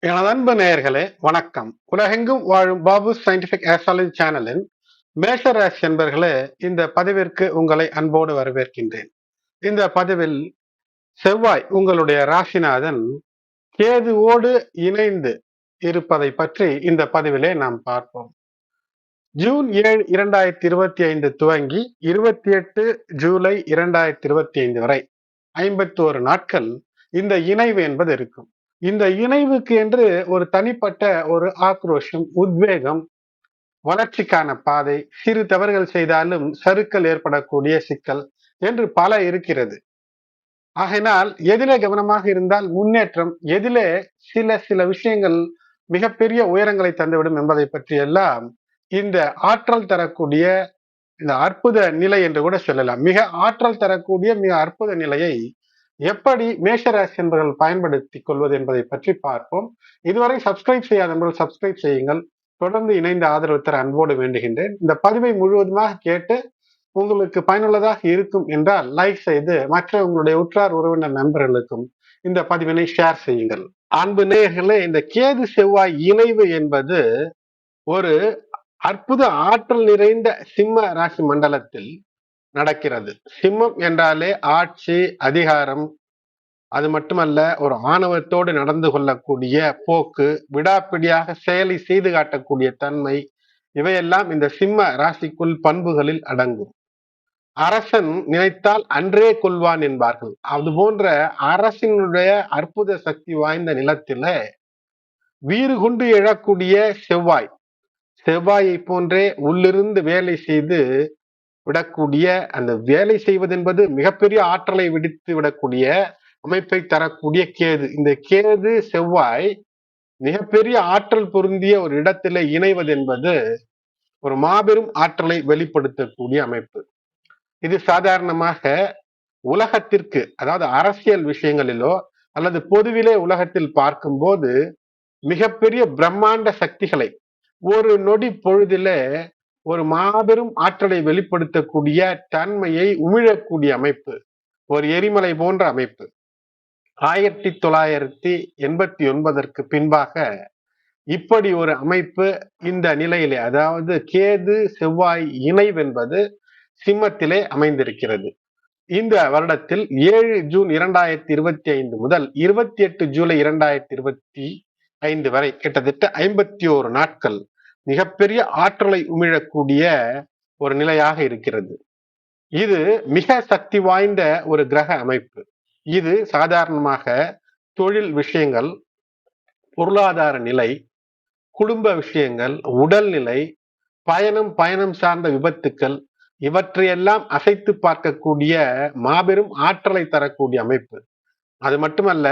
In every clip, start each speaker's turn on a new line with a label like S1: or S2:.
S1: எனது அன்பு நேயர்களே வணக்கம். உலகெங்கும் வாழும் பாபு சயின்டிபிக் ஆஸ்ட்ராலஜி சேனலின் மேஷராசி என்பர்களே இந்த பதிவிற்கு உங்களை அன்போடு வரவேற்கின்றேன். இந்த பதிவில் செவ்வாய் உங்களுடைய ராசிநாதன் கேதுவோடு இணைந்து இருப்பதை பற்றி இந்த பதிவிலே நாம் பார்ப்போம். ஜூன் ஏழு இரண்டாயிரத்தி இருபத்தி ஐந்து துவங்கி இருபத்தி எட்டு ஜூலை இரண்டாயிரத்தி இருபத்தி ஐந்து வரை ஐம்பத்தி ஒரு நாட்கள் இந்த இணைவு என்பது இருக்கும். இந்த இணைவுக்கு என்று ஒரு தனிப்பட்ட ஒரு ஆக்ரோஷம் உத்வேகம் வளர்ச்சிக்கான பாதை சிறு தவறுகள் செய்தாலும் சருக்கள் ஏற்படக்கூடிய சிக்கல் என்று பல இருக்கிறது. ஆகையினால் எதிலே கவனமாக இருந்தால் முன்னேற்றம் எதிலே சில சில விஷயங்கள் மிகப்பெரிய உயரங்களை தந்துவிடும் என்பதை பற்றி எல்லாம் இந்த ஆற்றல் தரக்கூடிய இந்த அற்புத நிலை என்று கூட சொல்லலாம். மிக ஆற்றல் தரக்கூடிய மிக அற்புத நிலையை எப்படி மேஷராசி என்பவர்கள் பயன்படுத்திக் கொள்வது என்பதை பற்றி பார்ப்போம். இதுவரை சப்ஸ்கிரைப் செய்யாத நண்பர்கள் சப்ஸ்கிரைப் செய்யுங்கள். தொடர்ந்து இணைந்த ஆதரவு தர அன்போடு வேண்டுகின்றேன். இந்த பதிவை முழுவதுமாக கேட்டு உங்களுக்கு பயனுள்ளதாக இருக்கும் என்றால் லைக் செய்து மற்ற உங்களுடைய உற்றார் உறவினர் நண்பர்களுக்கும் இந்த பதிவினை ஷேர் செய்யுங்கள். அன்பு நேயர்களே இந்த கேது செவ்வாய் இணைவு என்பது ஒரு அற்புத ஆற்றல் நிறைந்த சிம்ம ராசி மண்டலத்தில் நடக்கிறது. சிம்மம் என்றாலே ஆட்சி அதிகாரம். அது மட்டுமல்ல ஒரு ஆணவத்தோடு நடந்து கொள்ளக்கூடிய போக்கு விடாப்பிடியாக செயலை செய்து காட்டக்கூடிய தன்மை இவையெல்லாம் இந்த சிம்ம ராசிக்குள் பண்புகளில் அடங்கும். அரசன் நினைத்தால் அன்றே கொள்வான் என்பார்கள். அது போன்ற அரசினுடைய அற்புத சக்தி வாய்ந்த நிலத்தில வீறு கொண்டு எழக்கூடிய செவ்வாய். செவ்வாயை போன்றே உள்ளிருந்து வேலை செய்து விடக்கூடிய அந்த வேலை செய்வது என்பது மிகப்பெரிய ஆற்றலை விடுத்து விடக்கூடிய அமைப்பை தரக்கூடிய கேது. இந்த கேது செவ்வாய் மிகப்பெரிய ஆற்றல் பொருந்திய ஒரு இடத்திலே இணைவது என்பது ஒரு மாபெரும் ஆற்றலை வெளிப்படுத்தக்கூடிய அமைப்பு. இது சாதாரணமாக உலகத்திற்கு அதாவது அரசியல் விஷயங்களிலோ அல்லது பொதுவிலே உலகத்தில் பார்க்கும்போது மிகப்பெரிய பிரம்மாண்ட சக்திகளை ஒரு நொடி பொழுதிலே ஒரு மாபெரும் ஆற்றலை வெளிப்படுத்தக்கூடிய தன்மையை உமிழக்கூடிய அமைப்பு ஒரு எரிமலை போன்ற அமைப்பு. ஆயிரத்தி தொள்ளாயிரத்தி எண்பத்தி ஒன்பதற்கு பின்பாக இப்படி ஒரு அமைப்பு இந்த நிலையிலே அதாவது கேது செவ்வாய் இணைவென்பது சிம்மத்திலே அமைந்திருக்கிறது. இந்த வருடத்தில் ஏழு ஜூன் இரண்டாயிரத்தி இருபத்தி ஐந்து முதல் இருபத்தி எட்டு ஜூலை இரண்டாயிரத்தி இருபத்தி ஐந்து வரை கிட்டத்தட்ட ஐம்பத்தி ஓரு நாட்கள் மிகப்பெரிய ஆற்றலை உமிழக்கூடிய ஒரு நிலையாக இருக்கிறது. இது மிக சக்தி வாய்ந்த ஒரு கிரக அமைப்பு. இது சாதாரணமாக தொழில் விஷயங்கள் பொருளாதார நிலை குடும்ப விஷயங்கள் உடல்நிலை பயணம் பயணம் சார்ந்த விபத்துக்கள் இவற்றையெல்லாம் அசைத்து பார்க்கக்கூடிய மாபெரும் ஆற்றலை தரக்கூடிய அமைப்பு. அது மட்டுமல்ல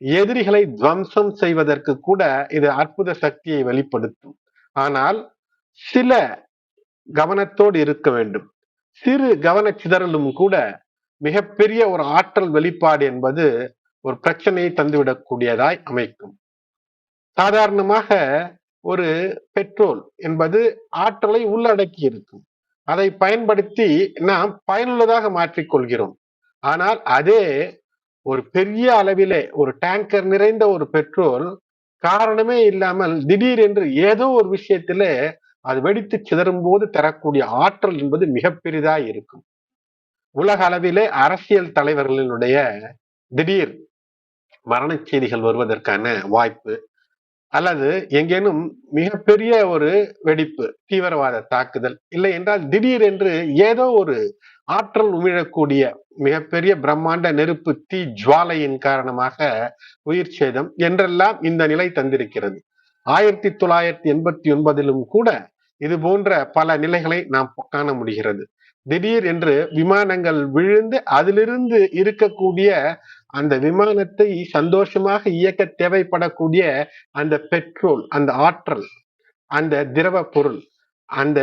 S1: எதிரிகளை துவம்சம் செய்வதற்கு கூட இது அற்புத சக்தியை வெளிப்படுத்தும். ஆனால் சில கவனத்தோடு இருக்க வேண்டும். சிறு கவன சிதறலும் கூட மிகப்பெரிய ஒரு ஆற்றல் வெளிப்பாடு என்பது ஒரு பிரச்சனையை தந்துவிடக்கூடியதாய் அமைக்கும். சாதாரணமாக ஒரு பெட்ரோல் என்பது ஆற்றலை உள்ளடக்கி இருக்கும். அதை பயன்படுத்தி நாம் பயனுள்ளதாக மாற்றிக்கொள்கிறோம். ஆனால் அதே ஒரு பெரிய அளவிலே ஒரு டேங்கர் நிறைந்த ஒரு பெட்ரோல் காரணமே இல்லாமல் திடீர் என்று ஏதோ ஒரு விஷயத்துல அது வெடித்து சிதறும் போது தரக்கூடிய ஆற்றல் என்பது மிக பெரிதா இருக்கும். உலக அளவிலே அரசியல் தலைவர்களினுடைய திடீர் மரண செய்திகள் வருவதற்கான வாய்ப்பு அல்லது எங்கேனும் மிகப்பெரிய ஒரு வெடிப்பு தீவிரவாத தாக்குதல் இல்லை என்றால் திடீர் என்று ஏதோ ஒரு ஆற்றல் உமிழக்கூடிய மிகப்பெரிய பிரம்மாண்ட நெருப்பு தீ ஜுவாலையின் காரணமாக உயிர் சேதம் என்றெல்லாம் இந்த நிலை தந்திருக்கிறது. ஆயிரத்தி தொள்ளாயிரத்தி எண்பத்தி ஒன்பதிலும் கூட இது போன்ற பல நிலைகளை நாம் காண முடிகிறது. திடீர் என்று விமானங்கள் விழுந்து அதிலிருந்து இருக்கக்கூடிய அந்த விமானத்தை சந்தோஷமாக இயக்க தேவைப்படக்கூடிய அந்த பெட்ரோல் அந்த ஆற்றல் அந்த திரவ பொருள் அந்த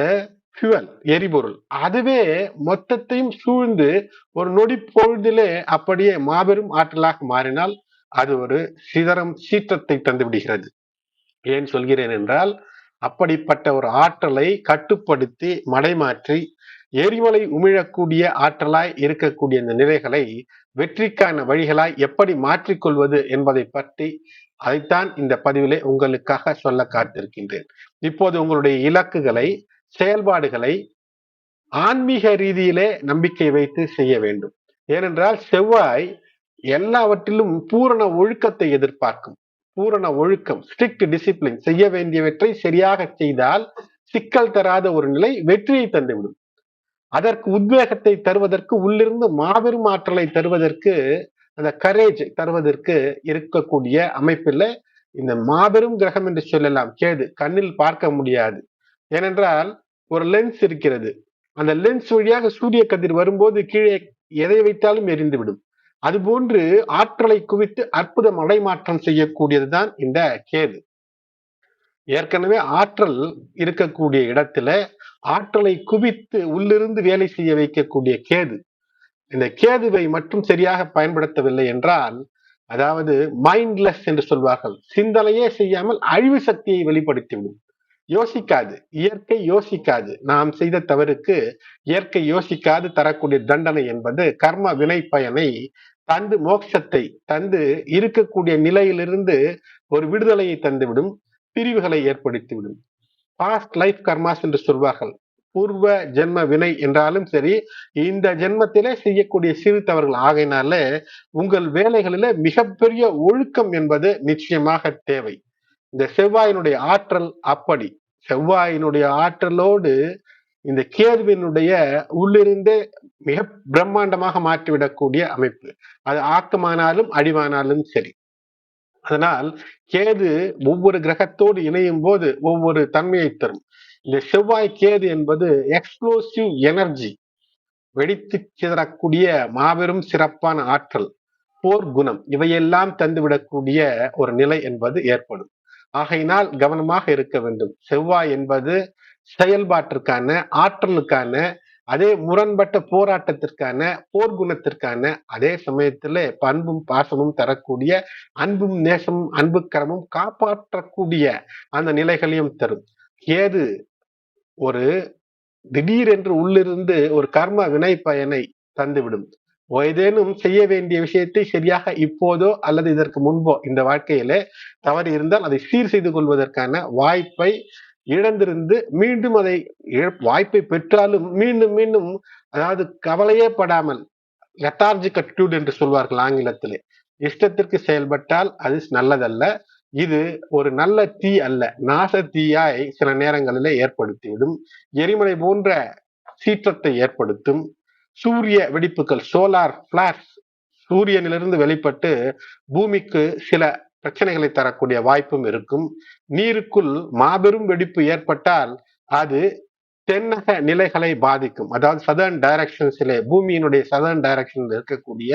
S1: ஃபியூவல் எரிபொருள். அதுவே மொத்தத்தையும் சூழ்ந்து ஒரு நொடி பொழுதிலே அப்படியே மாபெரும் ஆற்றலாக மாறினால் அது ஒரு சிதறம் சீற்றத்தை தந்து விடுகிறது ஏன் சொல்கிறேன் என்றால் அப்படிப்பட்ட ஒரு ஆற்றலை கட்டுப்படுத்தி மடைமாற்றி எரிமலை உமிழக்கூடிய ஆற்றலாய் இருக்கக்கூடிய இந்த நிலைகளை வெற்றிக்கான வழிகளாய் எப்படி மாற்றிக்கொள்வது என்பதை பற்றி அதைத்தான் இந்த பதிவிலே உங்களுக்காக சொல்ல காத்திருக்கின்றேன். இப்போது உங்களுடைய இலக்குகளை செயல்பாடுகளை ஆன்மீக ரீதியிலே நம்பிக்கை வைத்து செய்ய வேண்டும். ஏனென்றால் செவ்வாய் எல்லாவற்றிலும் பூரண ஒழுக்கத்தை எதிர்பார்க்கும். பூரண ஒழுக்கம் ஸ்ட்ரிக்ட் டிசிப்ளின் செய்ய வேண்டியவற்றை சரியாக செய்தால் சிக்கல் தராத ஒரு நிலை வெற்றியை தந்துவிடும். அதற்கு உத்வேகத்தை தருவதற்கு உள்ளிருந்து மாபெரும் ஆற்றலை தருவதற்கு அந்த கரேஜ் தருவதற்கு இருக்கக்கூடிய அமைப்பில் இந்த மாபெரும் கிரகம் என்று சொல்லலாம். கேது கண்ணில் பார்க்க முடியாது. ஏனென்றால் ஒரு லென்ஸ் இருக்கிறது. அந்த லென்ஸ் வழியாக சூரிய கதிர் வரும்போது கீழே எதை வைத்தாலும் எரிந்துவிடும் அதுபோன்று ஆற்றலை குவித்து அற்புதம் அடைமாற்றம் செய்யக்கூடியதுதான் இந்த கேது. ஏற்கனவே ஆற்றல் இருக்கக்கூடிய இடத்துல ஆற்றலை குவித்து உள்ளிருந்து வேலை செய்ய வைக்கக்கூடிய கேது. இந்த கேதுவை மட்டும் சரியாக பயன்படுத்தவில்லை என்றால் அதாவது மைண்ட்லெஸ் என்று சொல்வார்கள் சிந்தனையே செய்யாமல் அழிவு சக்தியை வெளிப்படுத்திவிடும். யோசிக்காது இயற்கை யோசிக்காது. நாம் செய்த தவறுக்கு இயற்கை யோசிக்காது தரக்கூடிய தண்டனை என்பது கர்ம வினை பயனை தந்து மோட்சத்தை தந்து இருக்கக்கூடிய நிலையிலிருந்து ஒரு விடுதலையை தந்துவிடும் பிரிவுகளை ஏற்படுத்திவிடும். பாஸ்ட் லைஃப் கர்மாஸ் என்று சொல்வார்கள். பூர்வ ஜென்ம வினை என்றாலும் சரி இந்த ஜென்மத்திலே செய்யக்கூடிய சிறு தவறுகள் ஆகையினால உங்கள் வேலைகளில மிகப்பெரிய ஒழுக்கம் என்பது நிச்சயமாக தேவை. இந்த செவ்வாயினுடைய ஆற்றல் அப்படி. செவ்வாயினுடைய ஆற்றலோடு இந்த கேதுவினுடைய உள்ளிருந்தே மிக பிரம்மாண்டமாக மாற்றிவிடக்கூடிய அமைப்பு. அது ஆக்கமானாலும் அடிவானாலும் சரி. அதனால் கேது ஒவ்வொரு கிரகத்தோடு இணையும் போது ஒவ்வொரு தன்மையை தரும். இந்த செவ்வாய் கேது என்பது எக்ஸ்ப்ளோசிவ் எனர்ஜி வெடித்து சிதறக்கூடிய மாபெரும் சிறப்பான ஆற்றல் போர் குணம் இவையெல்லாம் தந்துவிடக்கூடிய ஒரு நிலை என்பது ஏற்படும். ஆகையினால் கவனமாக இருக்க வேண்டும். செவ்வாய் என்பது செயல்பாட்டிற்கான ஆற்றலுக்கான அதே முரண்பட்ட போராட்டத்திற்கான போர்க்குணத்திற்கான அதே சமயத்துல பண்பும் பாசமும் தரக்கூடிய அன்பும் நேசமும் அன்புக்கரமும் காப்பாற்றக்கூடிய அந்த நிலைகளையும் தரும். ஏது? ஒரு திடீரென்று உள்ளிருந்து ஒரு கர்ம வினை பயனை தந்துவிடும். ஏதேனும் செய்ய வேண்டிய விஷயத்தை சரியாக இப்போதோ அல்லது இதற்கு முன்போ இந்த வாழ்க்கையிலே தவறு இருந்தால் அதை சீர் செய்து கொள்வதற்கான வாய்ப்பை இழந்திருந்து மீண்டும் அதை வாய்ப்பை பெற்றாலும் மீண்டும் மீண்டும் அதாவது கவலையே படாமல் லெத்தார்ஜிக் அட்டிடியூட் என்று சொல்வார்கள் ஆங்கிலத்திலே. இஷ்டத்திற்கு செயல்பட்டால் அது நல்லதல்ல. இது ஒரு நல்ல தீ அல்ல. நாச தீயாய் சில நேரங்களிலே ஏற்படுத்திவிடும். எரிமலை போன்ற சீற்றத்தை ஏற்படுத்தும். சூரிய வெடிப்புகள் சோலார் பிளாஷ் சூரியனிலிருந்து வெளிப்பட்டு பூமிக்கு சில பிரச்சனைகளை தரக்கூடிய வாய்ப்பும் இருக்கும். நீருக்குள் மாபெரும் வெடிப்பு ஏற்பட்டால் அது தென்னக நிலைகளை பாதிக்கும். அதாவது சதர்ன் டைரக்ஷன்ஸிலே பூமியினுடைய சதர்ன் டைரக்ஷன்ல இருக்கக்கூடிய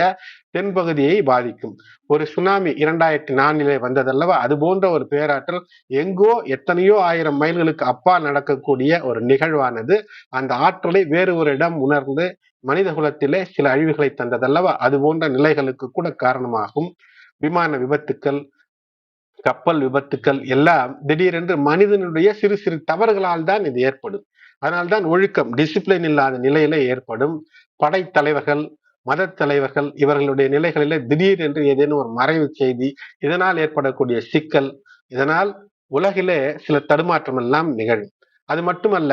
S1: தென்பகுதியை பாதிக்கும். ஒரு சுனாமி இரண்டாயிரத்தி நான்கிலே வந்ததல்லவா? அது போன்ற ஒரு பேராற்றல் எங்கோ எத்தனையோ ஆயிரம் மைல்களுக்கு அப்பா நடக்கக்கூடிய ஒரு நிகழ்வானது. அந்த ஆற்றலை வேறு ஒரு இடம் உணர்ந்து மனித குலத்திலே சில அழிவுகளை தந்ததல்லவா? அது போன்ற நிலைகளுக்கு கூட காரணமாகும். விமான விபத்துக்கள் கப்பல் விபத்துக்கள் எல்லாம் திடீரென்று மனிதனுடைய சிறு சிறு தவறுகளால் தான் இது ஏற்படும். அதனால்தான் ஒழுக்கம் டிசிப்ளின் இல்லாத நிலையில ஏற்படும். படைத்தலைவர்கள் மத தலைவர்கள் இவர்களுடைய நிலைகளில திடீர் என்று ஏதேனும் ஒரு மறைவு செய்தி இதனால் ஏற்படக்கூடிய சிக்கல் இதனால் உலகிலே சில தடுமாற்றம் எல்லாம் நிகழும். அது மட்டுமல்ல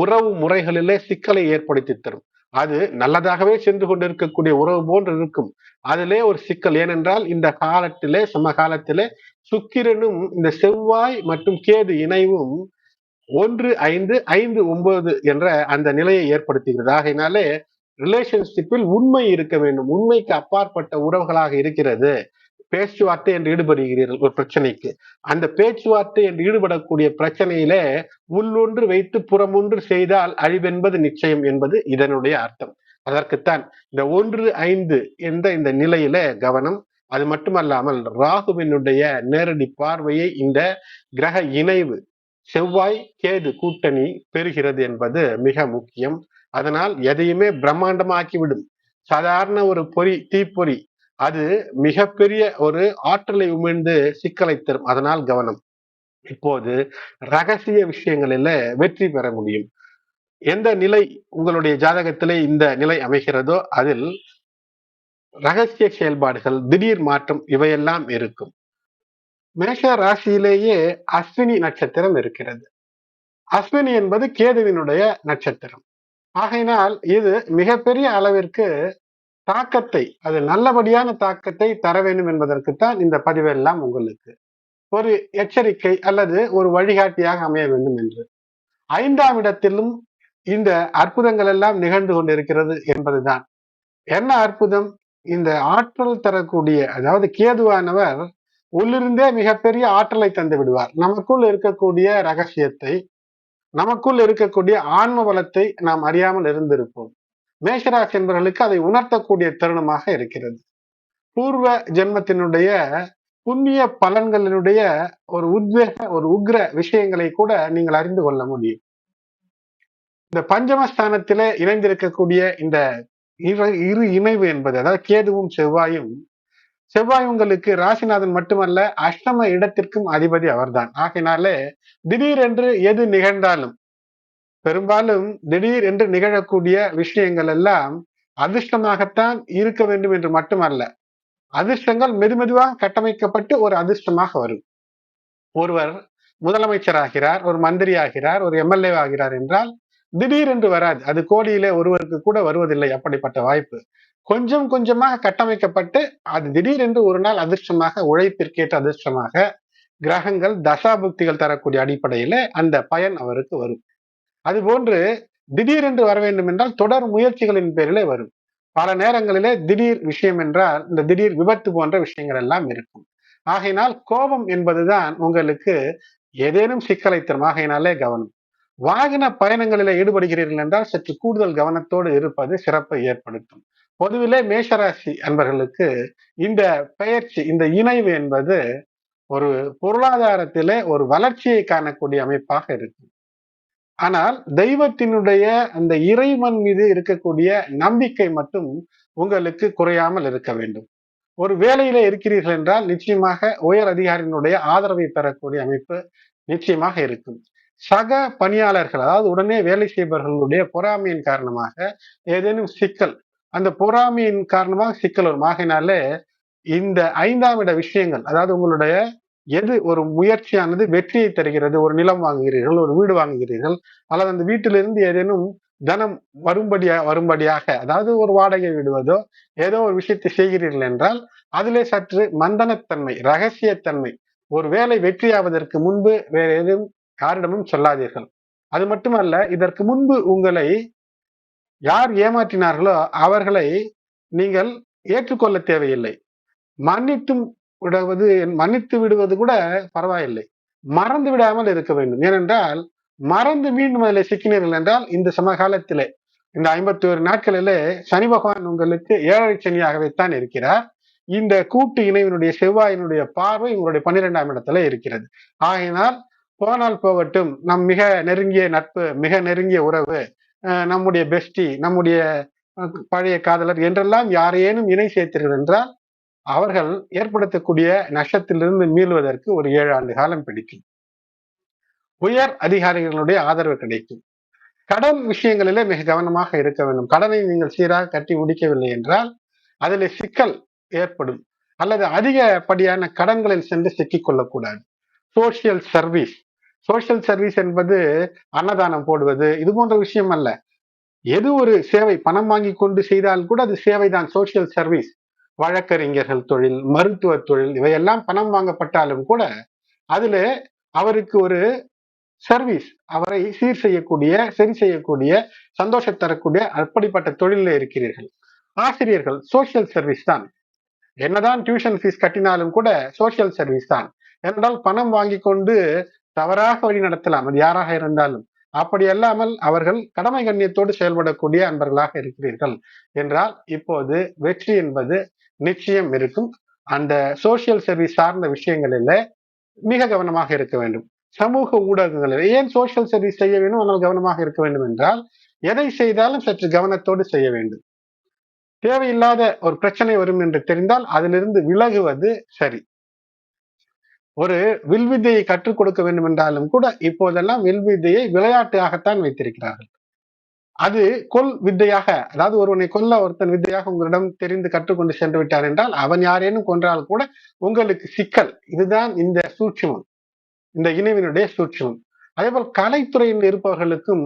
S1: உறவு முறைகளிலே சிக்கலை ஏற்படுத்தி தரும். அது நல்லதாகவே சென்று கொண்டிருக்கக்கூடிய உறவு போன்று இருக்கும். அதிலே ஒரு சிக்கல் ஏனென்றால் இந்த காலத்திலே சமகாலத்திலே சுக்கிரனும் இந்த செவ்வாய் மற்றும் கேது இணைவும் ஒன்று ஐந்து ஐந்து ஒன்பது என்ற அந்த நிலையை ஏற்படுத்துகிறது. ஆகையினாலே ரிலேஷன்ஷிப்பில் உண்மை இருக்க வேண்டும். உண்மைக்கு அப்பாற்பட்ட உறவுகளாக இருக்கிறது. பேச்சுவார்த்தை என்று ஈடுபடுகிறீர்கள் ஒரு பிரச்சனைக்கு. அந்த பேச்சுவார்த்தை என்று ஈடுபடக்கூடிய பிரச்சனையிலே உள்ளொன்று வைத்து புறமொன்று செய்தால் அழிவென்பது நிச்சயம் என்பது இதனுடைய அர்த்தம். அதற்குத்தான் இந்த ஒன்று ஐந்து என்ற இந்த நிலையில கவனம். அது மட்டுமல்லாமல் ராகுவினுடைய நேரடி பார்வையை இந்த கிரக இணைவு செவ்வாய் கேது கூட்டணி பெறுகிறது என்பது மிக முக்கியம். அதனால் எதையுமே பிரம்மாண்டமாக்கிவிடும். சாதாரண ஒரு பொறி தீப்பொறி அது மிகப்பெரிய ஒரு ஆற்றலை உமிழ்ந்து சிக்கலை தரும். அதனால் கவனம். இப்போது ரகசிய விஷயங்களில வெற்றி பெற முடியும். எந்த நிலை உங்களுடைய ஜாதகத்திலே இந்த நிலை அமைகிறதோ அதில் ரகசிய செயல்பாடுகள் திடீர் மாற்றம் இவையெல்லாம் இருக்கும். மேஷ ராசியிலேயே அஸ்வினி நட்சத்திரம் இருக்கிறது. அஸ்வினி என்பது கேதுவினுடைய நட்சத்திரம். ஆகையினால் இது மிகப்பெரிய அளவிற்கு தாக்கத்தை அது நல்லபடியான தாக்கத்தை தர வேண்டும் என்பதற்குத்தான் இந்த பதிவெல்லாம் உங்களுக்கு. ஒரு எச்சரிக்கை அல்லது ஒரு வழிகாட்டியாக அமைய வேண்டும் என்று. ஐந்தாம் இடத்திலும் இந்த அற்புதங்கள் எல்லாம் நிகழ்ந்து கொண்டிருக்கிறது என்பதுதான். என்ன அற்புதம்? இந்த ஆற்றல் தரக்கூடிய அதாவது கேதுவானவர் உள்ளிருந்தே மிகப்பெரிய ஆற்றலை தந்து விடுவார். நமக்குள் இருக்கக்கூடிய ரகசியத்தை நமக்குள் இருக்கக்கூடிய ஆன்ம பலத்தை நாம் அறியாமல் இருந்திருப்போம். மேஷராசி என்பவர்களுக்கு அதை உணர்த்தக்கூடிய தருணமாக இருக்கிறது. பூர்வ ஜென்மத்தினுடைய புண்ணிய பலன்களினுடைய ஒரு உத்வேக ஒரு உக்ர விஷயங்களை கூட நீங்கள் அறிந்து கொள்ள முடியும். இந்த பஞ்சமஸ்தானத்திலே இணைந்திருக்கக்கூடிய இந்த இரு இணைவு என்பது அதாவது கேதுவும் செவ்வாயும் செவ்வாய் உங்களுக்கு ராசிநாதன் மட்டுமல்ல அஷ்டம இடத்திற்கும் அதிபதி அவர்தான். ஆகினாலே திடீரென்று எது நிகழ்ந்தாலும் பெரும்பாலும் திடீர் என்று நிகழக்கூடிய விஷயங்கள் எல்லாம் அதிர்ஷ்டமாகத்தான் இருக்க வேண்டும் என்று மட்டுமல்ல அதிர்ஷ்டங்கள் மெதுமெதுவாக கட்டமைக்கப்பட்டு ஒரு அதிர்ஷ்டமாக வரும். ஒருவர் முதலமைச்சர் ஆகிறார் ஒரு மந்திரி ஆகிறார் ஒரு எம்எல்ஏ ஆகிறார் என்றால் திடீர் என்று வராது. அது கோடியிலே ஒருவருக்கு கூட வருவதில்லை அப்படிப்பட்ட வாய்ப்பு. கொஞ்சம் கொஞ்சமாக கட்டமைக்கப்பட்டு அது திடீரென்று ஒரு நாள் அதிர்ஷ்டமாக உழைப்பிற்கேற்ற அதிர்ஷ்டமாக கிரகங்கள் தசாபுக்திகள் தரக்கூடிய அடிப்படையில அந்த பயன் அவருக்கு வரும். அதுபோன்று திடீரென்று வர வேண்டும் என்றால் தொடர் முயற்சிகளின் பேரிலே வரும். பல நேரங்களிலே திடீர் விஷயம் என்றால் இந்த திடீர் விபத்து போன்ற விஷயங்கள் எல்லாம் இருக்கும். ஆகையினால் கோபம் என்பதுதான் உங்களுக்கு ஏதேனும் சிக்கலை தரும் ஆகையினாலே கவனம். வாகன பயணங்களில ஈடுபடுகிறீர்கள் என்றால் சற்று கூடுதல் கவனத்தோடு இருப்பது சிறப்பை ஏற்படுத்தும். பொதுவிலே மேஷராசி அன்பர்களுக்கு இந்த பெயர்ச்சி இந்த இணைவு என்பது ஒரு பொருளாதாரத்திலே ஒரு வளர்ச்சியை காணக்கூடிய அமைப்பாக இருக்கும். ஆனால் தெய்வத்தினுடைய அந்த இறைவன் மீது இருக்கக்கூடிய நம்பிக்கை மட்டும் உங்களுக்கு குறையாமல் இருக்க வேண்டும். ஒரு வேலையில இருக்கிறீர்கள் என்றால் நிச்சயமாக உயர் அதிகாரியினுடைய ஆதரவை பெறக்கூடிய அமைப்பு நிச்சயமாக இருக்கும். சக பணியாளர்கள் அதாவது உடனே வேலை செய்பவர்களுடைய பொறாமையின் காரணமாக ஏதேனும் சிக்கல் அந்த பொறாமையின் காரணமாக சிக்கல் வரும். ஆகினாலே இந்த ஐந்தாம் இட விஷயங்கள் அதாவது உங்களுடைய எது ஒரு முயற்சியானது வெற்றியை தருகிறது ஒரு நிலம் வாங்குகிறீர்கள் ஒரு வீடு வாங்குகிறீர்கள் அல்லது அந்த வீட்டிலிருந்து ஏதேனும் தனம் வரும்படியா வரும்படியாக அதாவது ஒரு வாடகை விடுவதோ ஏதோ ஒரு விஷயத்தை செய்கிறீர்கள் என்றால் அதிலே சற்று மந்தனத்தன்மை ரகசியத்தன்மை ஒரு வேலை வெற்றியாவதற்கு முன்பு வேற எதுவும் யாரிடமும் சொல்லாதீர்கள். அது மட்டுமல்ல இதற்கு முன்பு உங்களை யார் ஏமாற்றினார்களோ அவர்களை நீங்கள் ஏற்றுக்கொள்ள தேவையில்லை. மன்னித்தும் விடுவது மன்னித்து விடுவது கூட பரவாயில்லை. மறந்து விடாமல் இருக்க வேண்டும். ஏனென்றால் மறந்து மீண்டும் அதில் சிக்கினீர்கள் என்றால் இந்த சமகாலத்திலே இந்த ஐம்பத்தி ஒரு நாட்களிலே சனி பகவான் உங்களுக்கு ஏழரை சனியாகவே தான் இருக்கிறார். இந்த கூட்டு இணைவினுடைய செவ்வாயினுடைய பார்வை உங்களுடைய பன்னிரெண்டாம் இடத்துல இருக்கிறது. ஆகையினால் போனால் போகட்டும். நம் மிக நெருங்கிய நட்பு மிக நெருங்கிய உறவு நம்முடைய பெஸ்டி நம்முடைய பழைய காதலர் என்றெல்லாம் யாரேனும் இணை சேர்த்தீர்கள் என்றால் அவர்கள் ஏற்படுத்தக்கூடிய நஷ்டத்திலிருந்து மீள்வதற்கு ஒரு ஏழு ஆண்டு காலம் பிடிக்கும். உயர் அதிகாரிகளுடைய ஆதரவு கிடைக்கும். கடன் விஷயங்களிலே மிக கவனமாக இருக்க வேண்டும். கடனை நீங்கள் சீராக கட்டி முடிக்கவில்லை என்றால் அதில் சிக்கல் ஏற்படும். அல்லது அதிகப்படியான கடன்களில் சென்று சிக்கிக் கொள்ளக்கூடாது. சோசியல் சர்வீஸ் சோசியல் சர்வீஸ் என்பது அன்னதானம் போடுவது இது போன்ற விஷயம் அல்ல. எது ஒரு சேவை பணம் வாங்கி கொண்டு செய்தால் கூட அது சேவை தான் சோசியல் சர்வீஸ் வழக்கறிஞர்கள் தொழில் மருத்துவ தொழில் இவையெல்லாம் பணம் வாங்கப்பட்டாலும் கூட அதுல அவருக்கு ஒரு சர்வீஸ் அவரை சீர் செய்யக்கூடிய சரி செய்யக்கூடிய சந்தோஷம் தரக்கூடிய அப்படிப்பட்ட தொழில இருக்கிறீர்கள். ஆசிரியர்கள் சோசியல் சர்வீஸ் தான். என்னதான் டியூஷன் ஃபீஸ் கட்டினாலும் கூட சோசியல் சர்வீஸ் தான். என்றால் பணம் வாங்கி கொண்டு தவறாக வழி நடத்தலாம். அது யாராக இருந்தாலும். அப்படி அல்லாமல் அவர்கள் கடமை கண்ணியத்தோடு செயல்படக்கூடிய அன்பர்களாக இருக்கிறீர்கள். என்றால் இப்போது வெற்றி என்பது நிச்சயம் இருக்கும். அந்த சோசியல் சர்வீஸ் சார்ந்த விஷயங்களில் மிக கவனமாக இருக்க வேண்டும். சமூக ஊடகங்களில் ஏன் சோசியல் சர்வீஸ் செய்ய வேண்டும் ஆனால் கவனமாக இருக்க வேண்டும் என்றால் எதை செய்தாலும் சற்று கவனத்தோடு செய்ய வேண்டும். தேவையில்லாத ஒரு பிரச்சனை வரும் என்று தெரிந்தால் அதிலிருந்து விலகுவது சரி. ஒரு வில்வித்தையை கற்றுக் கொடுக்க வேண்டும் என்றாலும் கூட இப்போதெல்லாம் வில்வித்தையை விளையாட்டாகத்தான் வைத்திருக்கிறார்கள். அது கொல் வித்தையாக அதாவது ஒருவனை கொல்ல ஒருத்தன் வித்தையாக உங்களிடம் தெரிந்து கற்றுக்கொண்டு சென்று விட்டார் என்றால் அவன் யாரேனும் கொன்றால் கூட உங்களுக்கு சிக்கல். இதுதான் இந்த சூட்சமம். இந்த இணைவினுடைய சூட்சமம். அதே போல் கலைத்துறையில் இருப்பவர்களுக்கும்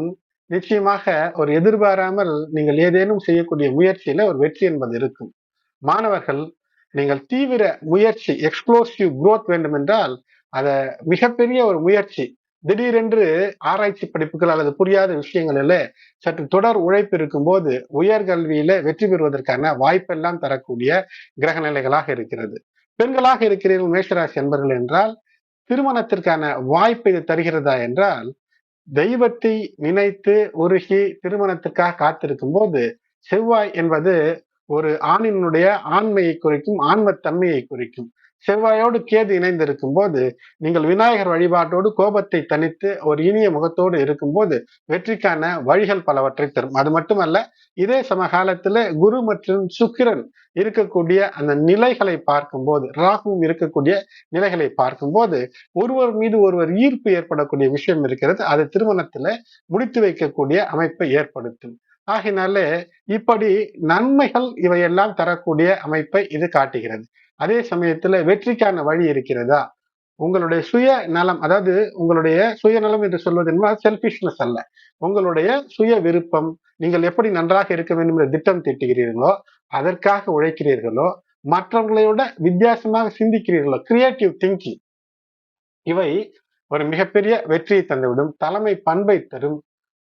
S1: நிச்சயமாக ஒரு எதிர்பாராமல் நீங்கள் ஏதேனும் செய்யக்கூடிய முயற்சியில ஒரு வெற்றி என்பது இருக்கும். மாணவர்கள் நீங்கள் தீவிர முயற்சி எக்ஸ்ப்ளோசிவ் குரோத் வேண்டும் என்றால் அதை மிகப்பெரிய ஒரு முயற்சி திடீரென்று ஆராய்ச்சி படிப்புகள் அல்லது புரியாத விஷயங்களில சற்று தொடர் உழைப்பு இருக்கும்போது உயர்கல்வியில வெற்றி பெறுவதற்கான வாய்ப்பெல்லாம் தரக்கூடிய கிரக நிலைகளாக இருக்கிறது. பெண்களாக இருக்கிறீர்கள் மேஷராசி என்பர்கள் என்றால் திருமணத்திற்கான வாய்ப்பு இது தருகிறதா என்றால் தெய்வத்தை நினைத்து உருகி திருமணத்துக்காக காத்திருக்கும் போது செவ்வாய் என்பது ஒரு ஆணினுடைய ஆண்மையை குறிக்கும் ஆன்மத்தன்மையை குறிக்கும். செவ்வாயோடு கேது இணைந்திருக்கும் போது நீங்கள் விநாயகர் வழிபாட்டோடு கோபத்தை தனித்து ஒரு இனிய முகத்தோடு இருக்கும்போது வெற்றிக்கான வழிகள் பலவற்றை தரும். அது மட்டுமல்ல இதே சமகாலத்துல குரு மற்றும் சுக்கிரன் இருக்கக்கூடிய அந்த நிலைகளை பார்க்கும்போது ராகுவும் இருக்கக்கூடிய நிலைகளை பார்க்கும்போது ஒருவர் மீது ஒருவர் ஈர்ப்பு ஏற்படக்கூடிய விஷயம் இருக்கிறது. அது திருமணத்துல முடித்து வைக்கக்கூடிய அமைப்பை ஏற்படுத்தும். ஆகினாலே இப்படி நன்மைகள் இவையெல்லாம் தரக்கூடிய அமைப்பை இது காட்டுகிறது. அதே சமயத்துல வெற்றிக்கான வழி இருக்கிறதா? உங்களுடைய சுய நலம் அதாவது உங்களுடைய சுயநலம் என்று சொல்வது என்பது செல்பிஷ்னஸ் அல்ல. உங்களுடைய சுய விருப்பம் நீங்கள் எப்படி நன்றாக இருக்க வேண்டும் என்று திட்டம் தீட்டுகிறீர்களோ அதற்காக உழைக்கிறீர்களோ மற்றவர்களையோட வித்தியாசமாக சிந்திக்கிறீர்களோ கிரியேட்டிவ் திங்கிங் இவை ஒரு மிகப்பெரிய வெற்றியை தந்துவிடும். தலைமை பண்பை தரும்.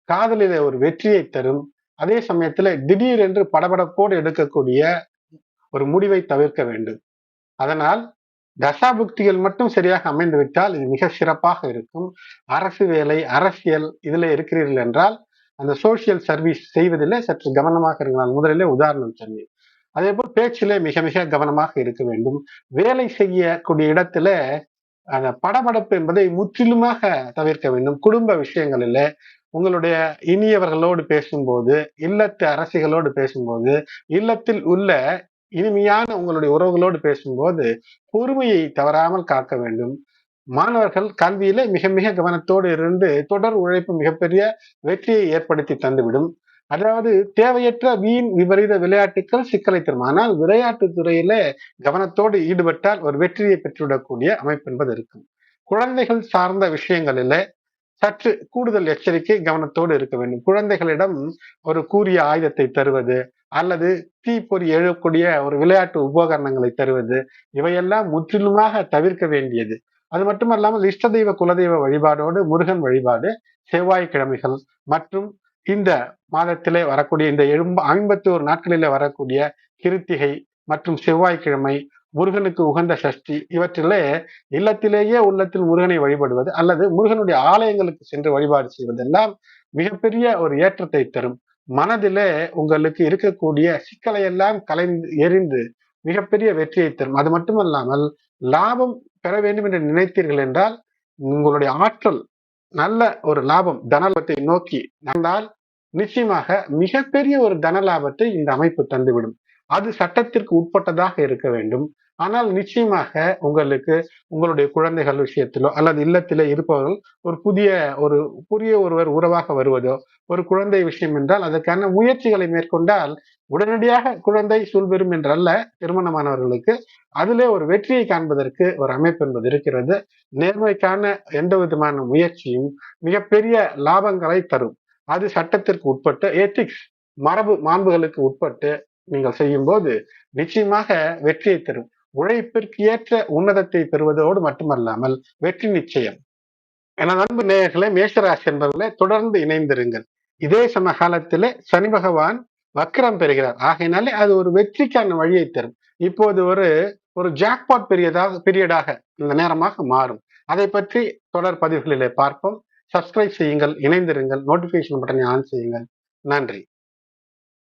S1: காதலில ஒரு வெற்றியை தரும். அதே சமயத்துல திடீரென்று படபடப்போடு எடுக்கக்கூடிய ஒரு முடிவை தவிர்க்க வேண்டும். அதனால் தசாபுக்திகள் மட்டும் சரியாக அமைந்து விட்டால் இது மிக சிறப்பாக இருக்கும். அரசு வேலை அரசியல் இதுல இருக்கிறீர்கள் என்றால் அந்த சோசியல் சர்வீஸ் செய்வதிலே சற்று கவனமாக இருக்கலாம் முதலிலே உதாரணம் சொன்னேன் அதே போல் பேச்சிலே மிக மிக கவனமாக இருக்க வேண்டும். வேலை செய்யக்கூடிய இடத்துல அந்த படபடப்பு என்பதை முற்றிலுமாக தவிர்க்க வேண்டும். குடும்ப விஷயங்களில் உங்களுடைய இனியவர்களோடு பேசும்போது இல்லத்து அரசிகளோடு பேசும்போது இல்லத்தில் உள்ள இனிமையான உங்களுடைய உறவுகளோடு பேசும்போது பொறுமையை தவறாமல் காக்க வேண்டும். மாணவர்கள் கல்வியில மிக மிக கவனத்தோடு இருந்து தொடர் உழைப்பு மிகப்பெரிய வெற்றியை ஏற்படுத்தி தந்துவிடும். அதாவது தேவையற்ற வீண் விபரீத விளையாட்டுகள் சிக்கலை தரும். ஆனால் விளையாட்டு துறையில கவனத்தோடு ஈடுபட்டால் ஒரு வெற்றியை பெற்றுவிடக்கூடிய அமைப்பு என்பது இருக்கும். குழந்தைகள் சார்ந்த விஷயங்களில சற்று கூடுதல் எச்சரிக்கை கவனத்தோடு இருக்க வேண்டும். குழந்தைகளிடம் ஒரு கூறிய ஆயுதத்தை தருவது அல்லது தீப்பொறி எழக்கூடிய ஒரு விளையாட்டு உபகரணங்களை தருவது இவையெல்லாம் முற்றிலுமாக தவிர்க்க வேண்டியது. அது மட்டுமல்லாமல் இஷ்ட தெய்வ குலதெய்வ வழிபாடோடு முருகன் வழிபாடு செவ்வாய்க்கிழமைகள் மற்றும் இந்த மாதத்திலே வரக்கூடிய இந்த எழும்ப ஐம்பத்தி ஒரு நாட்களிலே வரக்கூடிய கிருத்திகை மற்றும் செவ்வாய்க்கிழமை முருகனுக்கு உகந்த சஷ்டி இவற்றிலே இல்லத்திலேயே உள்ளத்தில் முருகனை வழிபடுவது அல்லது முருகனுடைய ஆலயங்களுக்கு சென்று வழிபாடு செய்வதெல்லாம் மிகப்பெரிய ஒரு ஏற்றத்தை தரும். மனதிலே உங்களுக்கு இருக்கக்கூடிய சிக்கலை எல்லாம் கலைந்து எரிந்து மிகப்பெரிய வெற்றியை தரும். அது மட்டுமல்லாமல் லாபம் பெற வேண்டும் என்று நினைத்தீர்கள் என்றால் உங்களுடைய ஆற்றல் நல்ல ஒரு லாபம் தனலாபத்தை நோக்கி நடந்தால் நிச்சயமாக மிகப்பெரிய ஒரு தன லாபத்தை இந்த அமைப்பு தந்துவிடும். அது சட்டத்திற்கு உட்பட்டதாக இருக்க வேண்டும். ஆனால் நிச்சயமாக உங்களுக்கு உங்களுடைய குழந்தைகள் விஷயத்திலோ அல்லது இல்லத்திலே இருப்பவர்கள் ஒரு புதிய ஒரு புதிய ஒருவர் உறவாக வருவதோ ஒரு குழந்தை விஷயம் என்றால் அதற்கான முயற்சிகளை மேற்கொண்டால் உடனடியாக குழந்தை சூழ்பெறும் என்றல்ல திருமணமானவர்களுக்கு. அதிலே ஒரு வெற்றியை காண்பதற்கு ஒரு அமைப்பு என்பது இருக்கிறது. நேர்மைக்கான எந்த விதமான முயற்சியும் மிகப்பெரிய லாபங்களை தரும். அது சட்டத்திற்கு உட்பட்டு எத்திக்ஸ் மரபு மாண்புகளுக்கு உட்பட்டு நீங்கள் செய்யும் போது நிச்சயமாக வெற்றியை தரும். உழைப்பிற்கு ஏற்ற உன்னதத்தை பெறுவதோடு மட்டுமல்லாமல் வெற்றி நிச்சயம். எனது அன்பு நேயர்களே மேஷராசி என்பவர்களே தொடர்ந்து இணைந்திருங்கள். இதே சம காலத்திலே சனி பகவான் வக்கரம் பெறுகிறார். ஆகையினாலே அது ஒரு வெற்றிக்கான வழியை தரும். இப்போது ஒரு ஒரு ஜாக்பாட் பீரியடாக பீரியடாக இந்த நேரமாக மாறும். அதை பற்றி தொடர் பதிவுகளிலே பார்ப்போம். சப்ஸ்கிரைப் செய்யுங்கள் இணைந்திருங்கள் நோட்டிபிகேஷன் பட்டனை ஆன் செய்யுங்கள். நன்றி.